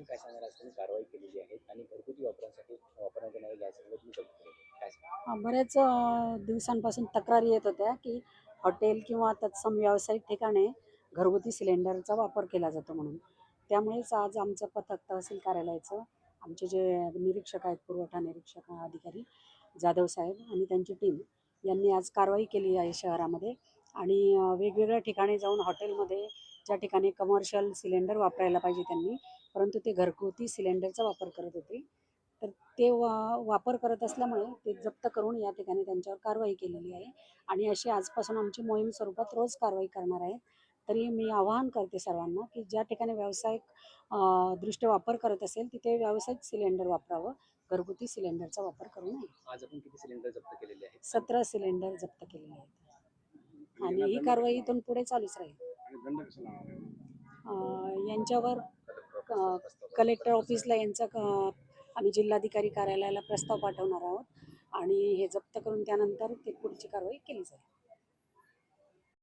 काय सांगणार? आज तुम्ही कारवाई केलेली आहे आणि घरगुती वापरासाठी वापरण्यात येणारे गॅस तुम्ही जप्त केले काय सांगणार? बऱ्याच दिवसांपासून तक्रारी येत होत्या की हॉटेल किंवा तत्सम व्यावसायिक ठिकाणी घरगुती सिलेंडरचा वापर केला जातो म्हणून. त्यामुळेच आज आमचं पथक तहसील कार्यालयाचं आमचे जे निरीक्षक आहेत पुरवठा निरीक्षक अधिकारी जाधव साहेब आणि त्यांची टीम यांनी आज कारवाई केली आहे शहरामध्ये. आणि वेगवेगळ्या ठिकाणी जाऊन हॉटेलमध्ये ज्या ठिकाणी कमर्शियल सिलेंडर वापरायला पाहिजे त्यांनी परंतु ते घरगुती सिलेंडरचा वापर करत होते. तर ते वा वापर करत असल्यामुळे ते जप्त करून या ठिकाणी त्यांच्यावर कारवाई केलेली आहे. आणि अशी आजपासून आमची मोहीम स्वरूपात रोज कारवाई करणार आहे. तरी मी आवाहन करते सर्वांना की ज्या ठिकाणी व्यावसायिक दृष्ट्या वापर करत असेल तिथे व्यावसायिक सिलेंडर वापरावं. घरगुती सिलेंडरचा वापर करू नये. आज आपण किती सिलेंडर जप्त केलेले आहेत? सतरा सिलेंडर जप्त केलेले आहेत. आणि ही कारवाई इथून पुढे चालूच राहील. दंड कसा लावणार आहे? अं, यांच्यावर कलेक्टर अं, ऑफिसला कलेक्टर ऑफिसला यांचा क- आम्ही जिल्हाधिकारी कार्यालयाला प्रस्ताव पाठवणार आहोत आणि हे जप्त करून त्यानंतर ते पुढची कारवाई केली जाईल